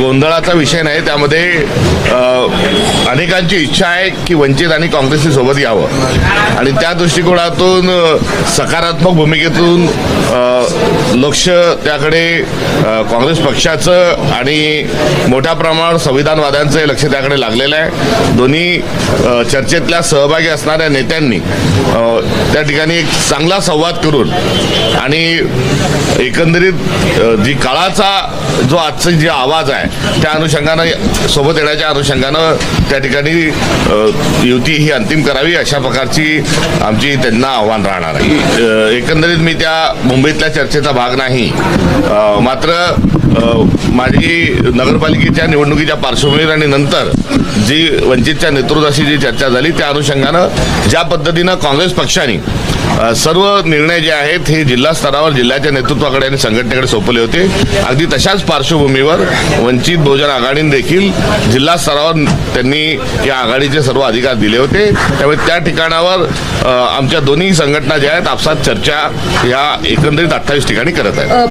गोंधळाचा विषय नाही त्यामध्ये अनेकांची इच्छा आहे की वंचित आणि काँग्रेसनी सोबत यावं. आणि त्या दृष्टिकोनातून सकारात्मक भूमिकेतून लक्ष त्याकडे काँग्रेस पक्षाचं आणि मोठ्या प्रमाणावर संविधानवाद्यांचं लक्ष त्याकडे लागलेलं आहे. दोन्ही चर्चेतल्या सहभागी असणाऱ्या नेत्यांनी त्या ठिकाणी एक चांगला संवाद करून आणि एकंदरीत जी काळाचा जो आजचा जे आवाज आहे त्या अनुषंगानं सोबत येण्याच्या अनुषंगानं त्या ठिकाणी युती ही अंतिम करावी अशा प्रकारची आमची त्यांना आव्हान राहणार आहे. एकंदरीत मी त्या मुंबईतल्या चर्चेचा भाग नाही. मात्र माझी नगरपालिकेच्या निवडणुकीच्या पार्श्वभूमीवर आणि नंतर जी वंचितच्या नेतृत्वाशी जी चर्चा झाली त्या अनुषंगानं ज्या पद्धतीनं काँग्रेस पक्षाने सर्व निर्णय जे आहेत हे जिल्हा स्तरावर जिल्ह्याच्या नेतृत्वाकडे आणि संघटनेकडे सोपवले होते. अगदी तशाच पार्श्वभूमीवर वंचित बहुजन आघाडीने देखील जिल्हा स्तरावर त्यांनी या आघाडीचे सर्व अधिकार दिले होते. त्यामुळे त्या ठिकाणावर आमच्या दोन्ही संघटना ज्या आहेत आपसात चर्चा या एकंदरीत अठ्ठावीस ठिकाणी करत आहेत.